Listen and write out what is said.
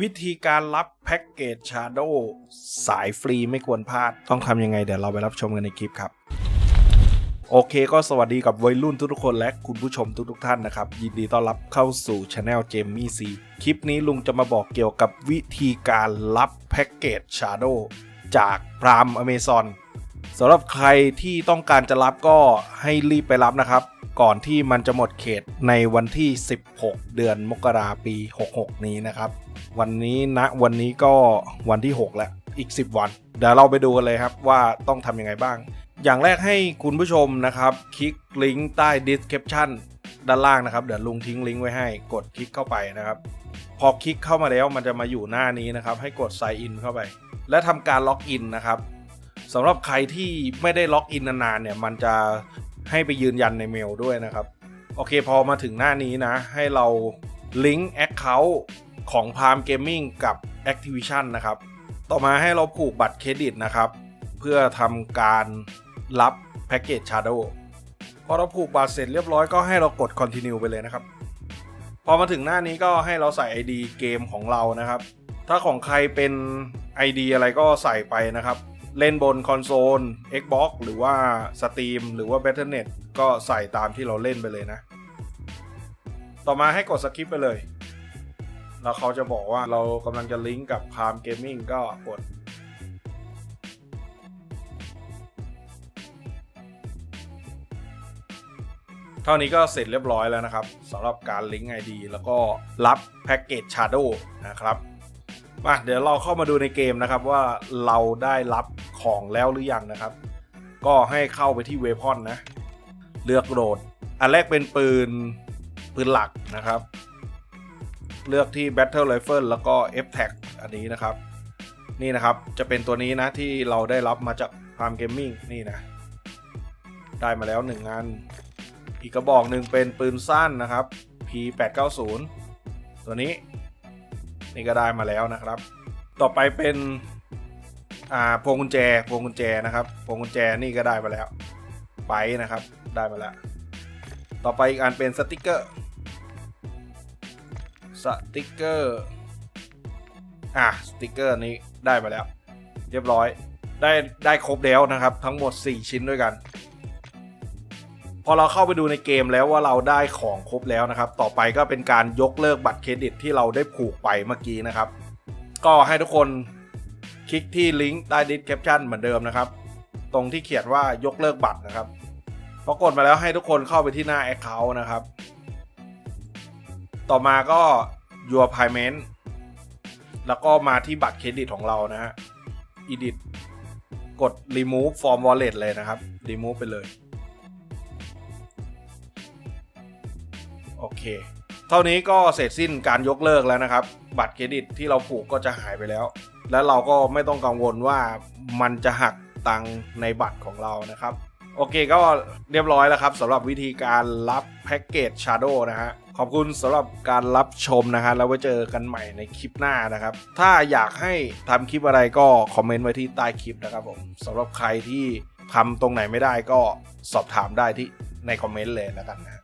วิธีการรับแพ็กเกจชาร์โดสายฟรีไม่ควรพลาด ต้องทำยังไงเดี๋ยวเราไปรับชมกันในคลิปครับ โอเคก็สวัสดีกับวัยรุ่นทุกๆคนและคุณผู้ชมทุกๆท่านนะครับ ยินดีต้อนรับเข้าสู่ช anel เจมมี่ซีคลิปนี้ลุงจะมาบอกเกี่ยวกับวิธีการรับแพ็กเกจชาร์โดจากพรามอเมซอนสำหรับใครที่ต้องการจะรับก็ให้รีบไปรับนะครับ ก่อนที่มันจะหมดเขตในวันที่ 16 เดือนมกราปี 66 นี้นะครับ วันนี้ณวันนี้ก็วันที่ 6 แล้ว อีก 10 วัน เดี๋ยวเราไปดูกันเลยครับว่าต้องทำยังไงบ้าง อย่างแรกให้คุณผู้ชมนะครับ คลิกลิงก์ใต้ description ด้านล่างนะครับ เดี๋ยวลุงทิ้งลิงก์ไว้ให้กดคลิกเข้าไปนะครับ พอคลิกเข้ามาแล้วมันจะมาอยู่หน้านี้นะครับ ให้กด sign in เข้าไป และทำการล็อกอินนะครับสำหรับใครที่ไม่ได้ล็อกอินนานๆเนี่ยมันจะให้ไปยืนยันในเมลด้วยนะครับ โอเคพอมาถึงหน้านี้นะ ให้เราลิงก์ Account ของ Palm Gaming กับ Activision นะครับ ต่อมาให้เราผูกบัตรเครดิตนะครับ เพื่อทำการรับแพ็กเกจ Shadow พอเราผูกบัตรเสร็จเรียบร้อยก็ให้เรากด Continue ไปเลยนะครับ พอมาถึงหน้านี้ก็ให้เราใส่ ID เกมของเรานะครับ ถ้าของใครเป็น ID อะไรก็ใส่ไปนะครับ เล่นบนคอนโซล Xbox หรือว่า Steam หรือว่า Battle.net ก็ใส่ตามที่เราเล่นไปเลยนะ ต่อมาให้กดสคิปไปเลย แล้วเขาจะบอกว่าเรากำลังจะลิงก์กับ Palm Gaming ก็กดเท่านี้ก็เสร็จเรียบร้อยแล้วนะครับสำหรับการลิงก์ ID แล้วก็รับแพ็กเกจ Shadow นะครับมาเดี๋ยวเราเข้ามาดูในเกมนะครับว่าเราได้รับของแล้วหรือยังนะครับ ก็ให้เข้าไปที่เวพอนนะ เลือกโหลด อันแรกเป็นปืนปืนหลักนะครับ เลือกที่ Battle Rifle แล้วก็ f t a g อันนี้นะครับ นี่นะครับจะเป็นตัวนี้นะที่เราได้รับมาจาก Palm Gaming นี่นะ ได้มาแล้ว 1 งาน อีกกระบอกหนึ่งเป็นปืนสั้นนะครับ P890 ตัวนี้ นี่ก็ได้มาแล้วนะครับ ต่อไปเป็นอ่าพวงกุญแจพวงกุญแจนะครับพวงกุญแจนี่ก็ได้มาแล้วไปนะครับ ได้มาแล้ว ต่อไปอีกอันเป็นสติกเกอร์ สติกเกอร์ อะสติกเกอร์นี้ได้มาแล้ว เรียบร้อย ได้ได้ครบแล้วนะครับ ทั้งหมด 4 ชิ้นด้วยกัน พอเราเข้าไปดูในเกมแล้วว่าเราได้ของครบแล้วนะครับ ต่อไปก็เป็นการยกเลิกบัตรเครดิตที่เราได้ผูกไปเมื่อกี้นะครับ ก็ให้ทุกคนคลิกที่ลิงก์ใต้ description เหมือนเดิมนะครับ ตรงที่เขียนว่ายกเลิกบัตรนะครับพอกดมาแล้วให้ทุกคนเข้าไปที่หน้า Account นะครับ ต่อมาก็ your payment แล้วก็มาที่บัตรเครดิตของเรานะฮะ edit กด remove from wallet เลยนะครับ remove ไปเลย โอเค เท่านี้ก็เสร็จสิ้นการยกเลิกแล้วนะครับ บัตรเครดิตที่เราผูกก็จะหายไปแล้ว แล้วเราก็ไม่ต้องกังวลว่ามันจะหักตังในบัตรของเรานะครับ โอเคก็เรียบร้อยแล้วครับสำหรับวิธีการรับแพ็กเกจ Shadow นะฮะ ขอบคุณสำหรับการรับชมนะฮะแล้วไว้เจอกันใหม่ในคลิปหน้านะครับ ถ้าอยากให้ทำคลิปอะไรก็คอมเมนต์ไว้ที่ใต้คลิปนะครับผมสำหรับใครที่ทำตรงไหนไม่ได้ก็สอบถามได้ที่ในคอมเมนต์เลยแล้วกันนะ